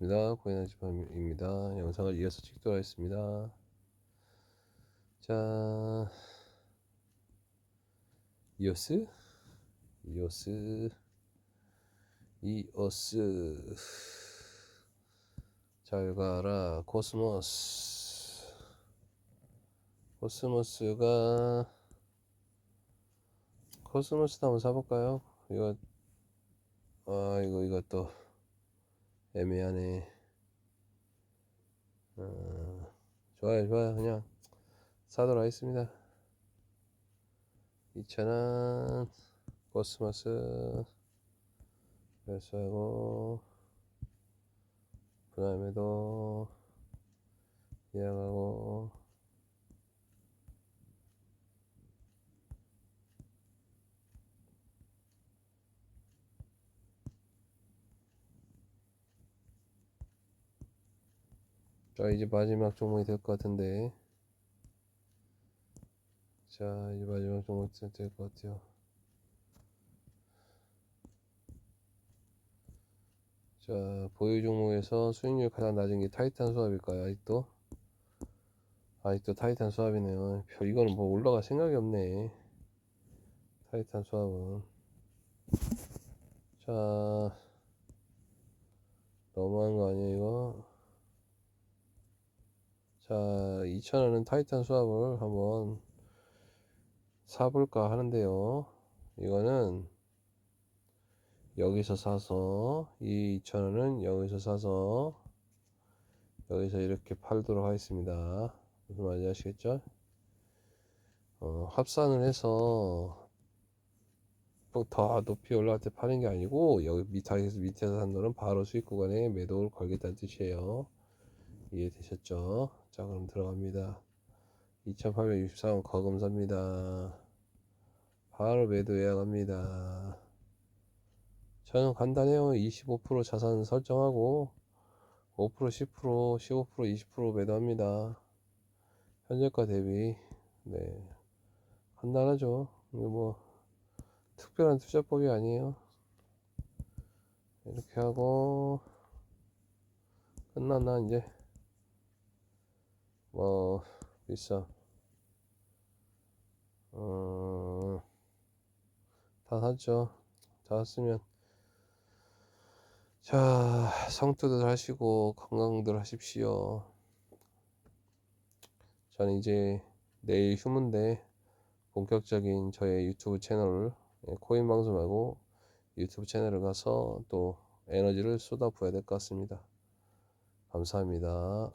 반갑습니다. 코인아지팜입니다. 영상을 이어서 찍도록 하겠습니다. 자, 이오스, 이오스, 이오스. 잘 가라, 코스모스. 코스모스가, 코스모스도 한번 사볼까요? 이거, 아, 이거, 이것도. 애매하네. 어, 좋아요, 좋아요. 그냥 사도록 하겠습니다. 2,000원, 코스모스, 매수하고, 그 다음에도 예약하고, 자 이제 마지막 종목이 될 것 같은데. 자 이제 마지막 종목이 될 것 같아요. 자 보유 종목에서 수익률 가장 낮은 게 타이탄 수압일까요? 아직도? 아직도 타이탄 수압이네요. 별 이거는 뭐 올라갈 생각이 없네. 타이탄 수압은. 자 너무한 거 아니에요 이거 자 2,000원은 타이탄 수압을 한번 사볼까 하는데요. 이거는 여기서 사서 이 2,000원은 여기서 사서 여기서 이렇게 팔도록 하겠습니다. 무슨 말인지 아시겠죠? 어, 합산을 해서 또더 높이 올라갈 때 파는 게 아니고 여기 밑에서 밑에서 산 돈은 바로 수익 구간에 매도를 걸겠다는 뜻이에요 이해되셨죠? 자 그럼 들어갑니다. 2864원 거금사입니다. 바로 매도 예약합니다. 저는 간단해요 25% 자산 설정하고 5% 10% 15% 20% 매도합니다. 현재가 대비 네. 간단하죠? 뭐 특별한 투자법이 아니에요. 이렇게 하고 끝났나 이제 뭐 비싸 어, 다 샀죠. 다 샀으면. 자 성투들 하시고 건강들 하십시오. 저는 이제 내일 휴무인데 본격적인 저의 유튜브 채널을 예, 코인 방송하고 유튜브 채널을 가서 또 에너지를 쏟아 부어야 될 것 같습니다. 감사합니다